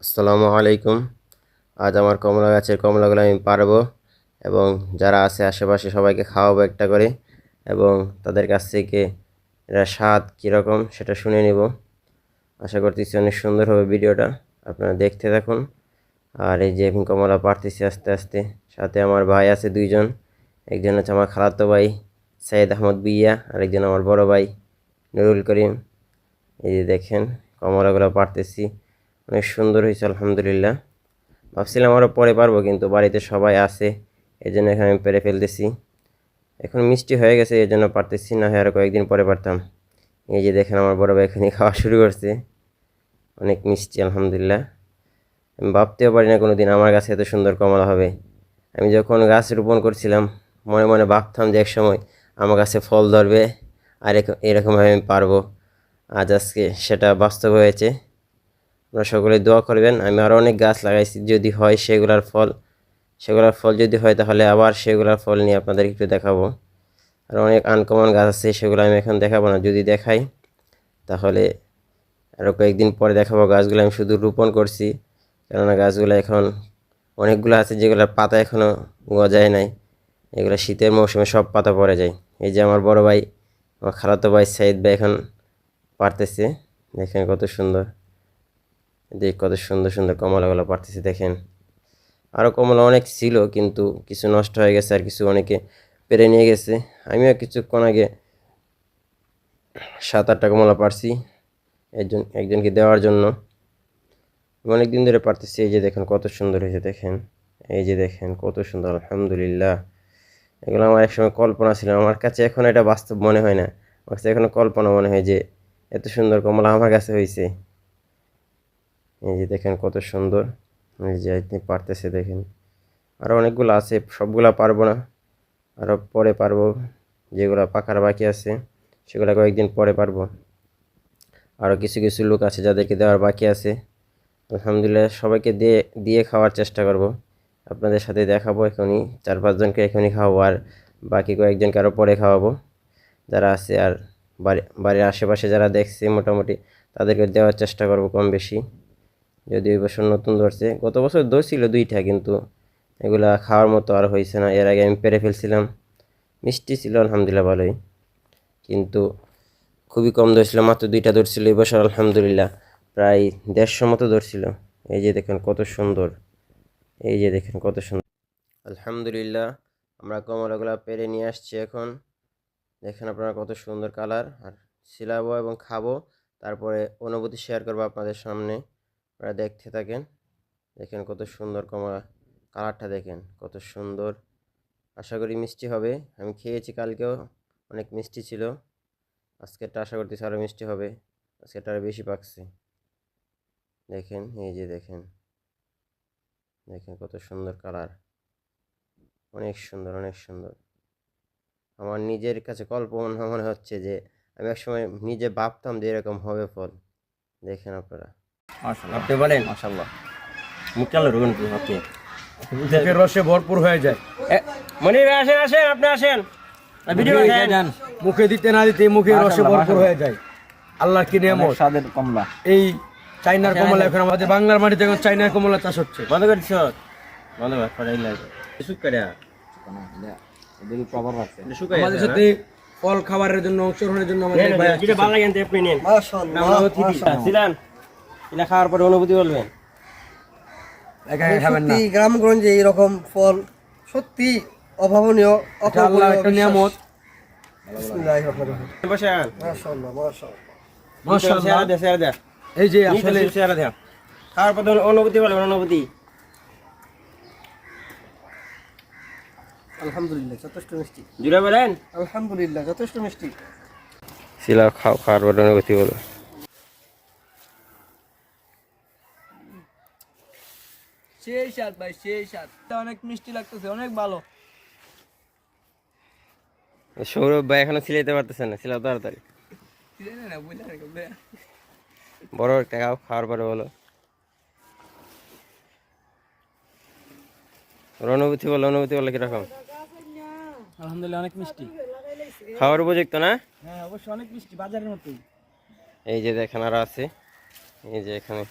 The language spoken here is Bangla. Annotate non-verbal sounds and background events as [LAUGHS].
আসসালামু আলাইকুম। আজ আমার কমলা গাছের কমলাগুলো আমি পারব এবং যারা আছে আশেপাশে সবাইকে খাওয়াবো একটা করে এবং তাদের কাছ থেকে এটা স্বাদ কীরকম সেটা শুনে নিব। আশা করতেছি অনেক সুন্দর হবে ভিডিওটা। আপনারা দেখতে থাকুন। আর এই যে আমি কমলা পারতেছি আস্তে আস্তে, সাথে আমার ভাই আছে দুইজন। একজন হচ্ছে আমার খালাতো ভাই সাইদ আহমদ বিয়া আর একজন আমার বড় ভাই নুরুল করিম। এই যে দেখেন কমলাগুলো পারতেছি অনেক সুন্দর হয়েছে, আলহামদুলিল্লাহ। ভাবছিলাম আরও পরে পারব, কিন্তু বাড়িতে সবাই আছে এই জন্য এখানে আমি পেরে ফেলতেছি। এখন মিষ্টি হয়ে গেছে এই জন্য পারতেছি না, হয় আরও কয়েকদিন পরে পারতাম। এই যে দেখেন আমার বড় ভাই এখানে [LAUGHS] খাওয়া শুরু করছে। অনেক মিষ্টি, আলহামদুলিল্লাহ। আমি ভাবতেও পারি না কোনো দিন আমার কাছে এত সুন্দর কমলা হবে। আমি যখন গাছ রোপণ করছিলাম, মনে মনে ভাবতাম যে এক সময় আমার কাছে ফল ধরবে, আর এরকম- এরকমভাবে আমি পারব। আজ আজকে সেটা বাস্তব হয়েছে। আপনারা সকলে দোয়া করবেন। আমি আরও অনেক গাছ লাগাইছি, যদি হয় সেগুলার ফল। সেগুলার ফল যদি হয় তাহলে আবার সেগুলার ফল নিয়ে আপনাদের একটু দেখাবো। আর অনেক আনকমন গাছ আছে, সেগুলো আমি এখন দেখাবো না। যদি দেখাই, তাহলে আরও কয়েকদিন পরে দেখাবো গাছগুলো। আমি শুধু রোপণ করছি, কেননা গাছগুলো এখন অনেকগুলো আছে যেগুলোর পাতা এখনও গজায় নাই। এগুলো শীতের মৌসুমে সব পাতা পড়ে যায়। এই যে আমার বড় ভাই, আমার খালাতো ভাই সাইদ ভাই এখন পারতেছে। দেখেন কত সুন্দর। দেখ কত সুন্দর সুন্দর কমলাগুলো পারতেছে দেখেন। আরও কমলা অনেক ছিল, কিন্তু কিছু নষ্ট হয়ে গেছে আর কিছু অনেকে পেরে নিয়ে গেছে। আমিও কিছুক্ষণ আগে সাত আটটা কমলা পারছি একজন, একজনকে দেওয়ার জন্য। অনেক দিন ধরে পারতেছি এই যে দেখেন কত সুন্দর হয়েছে, দেখেন। এই যে দেখেন কত সুন্দর, আলহামদুলিল্লাহ। এগুলো আমার একসময় কল্পনা ছিল আমার কাছে এখন এটা বাস্তব মনে হয় না। আমার কাছে এখনও কল্পনা মনে হয় যে এত সুন্দর কমলা আমার কাছে হয়েছে। এই যে দেখেন কত সুন্দর। এই যে আপনি পারতেছে দেখেন। আরও অনেকগুলো আছে, সবগুলা পারব না। আরও পরে পারব। যেগুলো পাকার বাকি আছে, সেগুলো কয়েকদিন পরে পারব। আরও কিছু কিছু লোক আছে যাদেরকে দেওয়ার বাকি আছে। আলহামদুলিল্লাহ সবাইকে দিয়ে দিয়ে খাওয়ার চেষ্টা করব। আপনাদের সাথে দেখাবো এখনই। চার পাঁচজনকে এখনই খাওয়াবো আর বাকি কয়েকজনকে আরও পরে খাওয়াবো। যারা আছে আর বাড়ি, বাড়ির আশেপাশে যারা দেখছে মোটামুটি, তাদেরকে দেওয়ার চেষ্টা করব কম বেশি। যদি ওই বছর নতুন ধরছে। গত বছর ধরছিল দুইটা, কিন্তু এগুলা খাওয়ার মতো আর হয়েছে না। এর আগে আমি পেরে ফেলছিলাম। মিষ্টি ছিল, আলহামদুলিল্লাহ ভালোই। কিন্তু খুবই কম ধরছিল মাত্র দুইটা ধরছিল এই বছর আলহামদুলিল্লাহ প্রায় দেড়শো মতো ধরছিল এই যে দেখেন কত সুন্দর। এই যে দেখেন কত সুন্দর। আলহামদুলিল্লাহ আমরা কমলাগুলা পেরে নিয়ে আসছি এখন। দেখেন আপনারা কত সুন্দর কালার। আর সিলাবো এবং খাব। তারপরে অনুভূতি শেয়ার করব আপনাদের সামনে। আপনারা দেখতে থাকেন। দেখেন কত সুন্দর কমলা কালারটা দেখেন, কত সুন্দর। আশা করি মিষ্টি হবে। আমি খেয়েছি কালকেও, অনেক মিষ্টি ছিল। আজকেরটা আশা করতেছি আরও মিষ্টি হবে। আজকেরটা আরও বেশি পাকছে। দেখেন, এই যে দেখেন। দেখেন কত সুন্দর কালার। অনেক সুন্দর অনেক সুন্দর। আমার নিজের কাছে কল্পনা মনে হচ্ছে যে, আমি একসময় নিজে ভাবতাম যে এরকম হবে ফল। দেখেন আপনারা। আপনি বলেন। মাশাল্লাহ মুখ রুবেন ওকে মুখের রসে ভরপুর হয়ে যায়। মনির আসেন আসেন আপনি আসেন। ভিডিও দেন। মুখে দিতে না দিতে মুখের রসে ভরপুর হয়ে যায়। আল্লাহর কি নিয়ামত? স্বাদের কমলা। এই চাইনার কমলা এখন আমাদের বাংলার মাটিতে এখন চাইনার কমলা চাষ হচ্ছে। বন্ধ করে দিছ? বন্ধ কর পড়াই লাগে। শুক করে এদিকে প্রভাব আছে। শুকাই আমাদের সাথে ফল খাবারের জন্য অংশগ্রহণের জন্য আমাদের ভাই ভালো লাগে আপনি নেন না, অনুভূতি দিন। ছিলেন এটা খাওয়ার পরে অনুভূতি বলবেন? একা একা সত্যি গ্রামগঞ্জে এইরকম ফল সত্যি অভাবনীয় একটা নিয়ামত। এই যে আসলে খাওয়ার পরে অনুভূতি বলবেন অনুভূতি। আলহামদুলিল্লাহ যথেষ্ট মিষ্টি। জুড়ে বলেন। আলহামদুলিল্লাহ যথেষ্ট মিষ্টি। শিলা খাও খাওয়ার পরে অনুভূতি বলো সেই স্বাদ ভাই সেই স্বাদ। অনেক মিষ্টি লাগতেছে অনেক ভালো। সৌরভ ভাই এখনও সিলাইতে পারতেছে না সিলাও তাড়াতাড়ি? বড় একটা খাও খাওয়ার পরে বলো। অনুভূতি বলো অনুভূতি বলো কীরকম? আলহামদুলিল্লাহ অনেক মিষ্টি। খাওয়ার উপযুক্ত না? হ্যাঁ অবশ্যই অনেক মিষ্টি বাজারের মতোই। এই যে দেখেন আরও আছে এই যে এখানে।